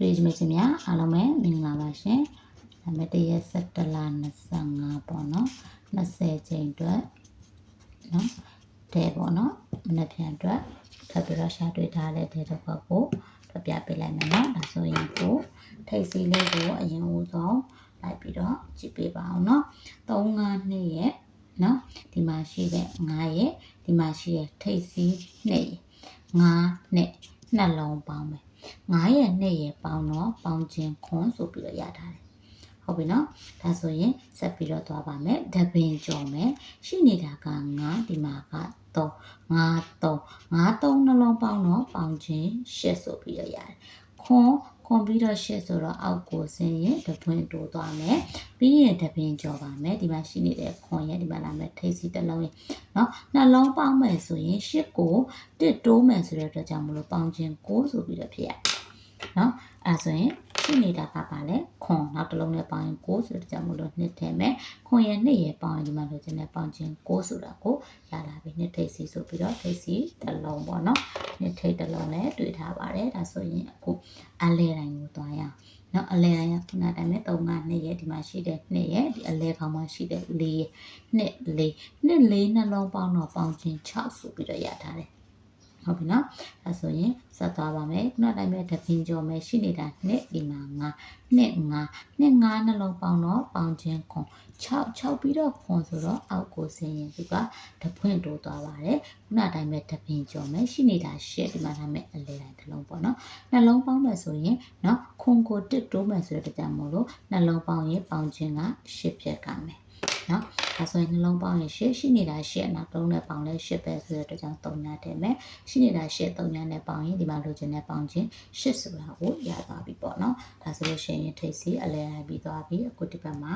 ပရိမချင်းများအားလုံးပဲမင်္ဂလာပါရှင်။ဒါမဲ့တရက်17လ25ပေါ့နော်20ချိန်အတွက်နော်တဲပေါ့နော်မနေ့ပြန်အတွက်ထပ်ပြီးတော့ရှာတွေ့ထားတဲ့တဲတစ်ခွက်ကိုဖပြပေးလိုက်မယ်နော်ဒါဆိုရင်ကိုထိတ်စီလေးကိုအရင်ဦးဆုံးလိုက်ပြီးတော့ကြည့်ပေးပါအောင်နော်3 5နှစ်ရဲ့နော်ဒီမှာရှိတဲ့9ရဲ့ဒီမှာရှိတဲ့ထိတ်စီ2ရဲ့9နဲ့နှလုံးပေါင်းမယ် 9ရဲ့2ရဲ့ပေါင်းတော့ပေါင်းခြင်းခွန်ဆိုပြီးတော့ရထားတယ်ဟုတ်ပြီနော်ဒါဆိုရင်ဆက်ပြီးတော့သွားပါမယ်တပင်ကြော်မယ်ရှိနေတာက9ဒီမှာက3 5 3 5 3နှလုံးပေါင်းတော့ပေါင်းခြင်း8ဆိုပြီးတော့ရတယ်ခွန် ခွန်ပြီးတော့8ဆိုတော့အောက်ကိုဆင်းရင်တပွင့်တိုးသွားမယ်ပြီးရင်တပင်ကြော်ပါမယ်ဒီမှာရှိနေတဲ့ခွန်ရဲ့ဒီမှာလာမယ်ထိတ်စီတစ်လုံးရဲ့နော်နှလုံးပေါင်းမယ်ဆိုရင်8ကိုတစ်တိုးမယ်ဆိုတဲ့အတွက်ကြောင့်မလို့ပေါင်းခြင်း9ဆိုပြီးတော့ဖြစ်ရနော်အဲဆိုရင်ရှိနေတာကပါလဲခွန်နောက်တစ်လုံးနဲ့ပေါင်းရင်6ဆိုတဲ့ကြောင့်မလို့နှစ်ထဲမဲ့ခွန်ရဲ့နှစ်ရဲ့ပေါင်းရင်ဒီမှာလိုချင်တဲ့ပေါင်းခြင်း6ဆိုတာကိုရလာပြီနှစ်ထိပ်စီဆိုပြီးတော့ထိပ်စီတစ်လုံးပေါ့နော် နှစ်ထိပ်တစ်လုံးနဲ့တွေ့ထားပါတယ်ဒါဆိုရင်အခုအလဲတိုင်းကိုသွားရအောင်နော်အလဲတိုင်းကခုနတိုင်းမဲ့3က2ရဲ့ဒီမှာရှိတဲ့2ရဲ့ဒီအလဲခေါင်းမှာရှိတဲ့4ရဲ့2 4 2 4နှလုံးပေါင်းတော့ပေါင်းခြင်း6ဆိုပြီးတော့ရထားတယ် ဟုတ်ပြီနော်အဲဆိုရင်ဆက်သွားပါမယ်ခုနတိုင်းပဲတပင်းကျော်မယ်ရှိနေတာနှစ်ဒီမှာ9နှစ်9နှစ်9နှလုံးပေါင်းတော့ပေါင်းခြင်းခွန်6 6ပြီးတော့ခွန်ဆိုတော့အောက်ကိုဆင်းရင်သူကတပွင့်တိုးသွားပါတယ်ခုနတိုင်းပဲတပင်းကျော်မယ်ရှိနေတာရှစ်ဒီမှာဒါမဲ့အလဲတိုင်းတစ်လုံးပေါ့နော်နှလုံးပေါင်းမယ်ဆိုရင်နော်ခွန်ကိုတစ်တိုးမယ်ဆိုတော့ဒါကြောင့်မို့လို့နှလုံးပေါင်းရင်ပေါင်းခြင်းကရှစ်ဖြစ်ကမယ် နော်ဒါဆိုရင်နှလုံးပေါင်းရင်ရှစ်ရှိနေတာရှစ်နောက်တုံးနဲ့ပေါင်းလဲရှစ်ပဲဆိုတဲ့အတွက်ကြောင့်3ညတည်းမယ်ရှိနေတာရှစ်3ညနဲ့ပေါင်းရင်ဒီမှာလိုချင်တဲ့ပေါင်းခြင်းရှစ်ဆိုတာကိုရသွားပြီပေါ့နော်ဒါဆိုလို့ရှိရင်ထိတ်စီအလဲလိုက်ပြီးသွားပြီအခုဒီဘက်မှာ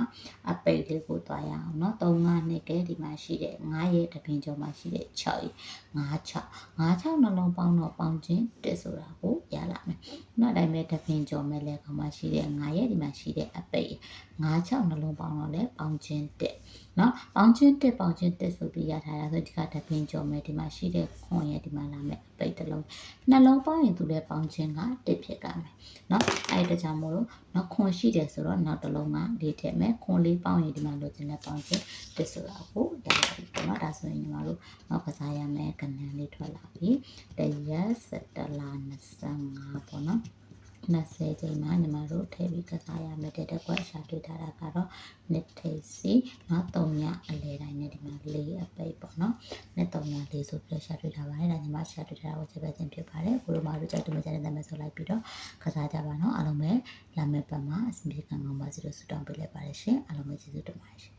အပိတ်လေးကိုသွားရအောင်နော်3 5နှစ်ကဲဒီမှာရှိတဲ့9ရဲ့တပင်ကျော်မှာရှိတဲ့6ရဲ့9 6 9 6နှလုံးပေါင်းတော့ပေါင်းခြင်း1ဆိုတာကိုရလာမယ် နောက်တိုင်းပဲတပင်ကျော်မဲ့လဲကောင်မှာရှိတဲ့9ရဲ့ဒီမှာရှိတဲ့အပိတ်9 6နှလုံးပေါင်းတော့လဲပေါင်းခြင်း1နော်ပေါင်းခြင်း1ပေါင်းခြင်း1ဆိုပြီးရထားတာဆိုဒီကတပင်ကျော်မဲ့ဒီမှာရှိတဲ့ခွန်ရဲ့ဒီမှာလာမဲ့အပိတ်တစ်လုံးနှလုံးပေါင်းရင်သူလည်းပေါင်းခြင်းက1ဖြစ်ကမယ်နော်အဲ့ဒါကြောင့်မို့လို့နော်ခွန်ရှိတယ်ဆိုတော့နောက်တစ်လုံးကလေးထည့်မယ်ခွန်လေးပေါင်းရင်ဒီမှာလိုချင်တဲ့ပေါင်းခြင်း1ဆိုတာကိုရပါပြီပေါ့နော်ဒါဆိုရင်ညီမတို့နောက်က စားရမယ်ကဏ္ဍလေးထွက်လာပြီတရက်7လ25ပေါ့နော်20ချိန်မှာညီမတို့ထည့်ပြီးကစားရမယ်တဲ့တက်ကွက်ရှာတွေ့ထားတာကတော့နှစ်ထိပ်စီနော်3ညအလဲတိုင်းနဲ့ဒီမှာ4အပိတ်ပေါ့နော်နှစ်3ည4ဆိုပြီးရှာတွေ့ထားပါတယ်ဒါညီမရှာတွေ့ထားတာကိုချက်ပဲချင်းဖြစ်ပါတယ်ကိုလိုမတို့ကြိုက်တူမကြတဲ့နာမည်ဆိုလိုက်ပြီးတော့ကစားကြပါနော်အားလုံးပဲလာမယ့်ပတ်မှာအဆင်ပြေကံကောင်းပါစေလို့ဆုတောင်းပေးလိုက်ပါတယ်ရှင်အားလုံးပဲကျေးဇူးတင်ပါတယ်ရှင်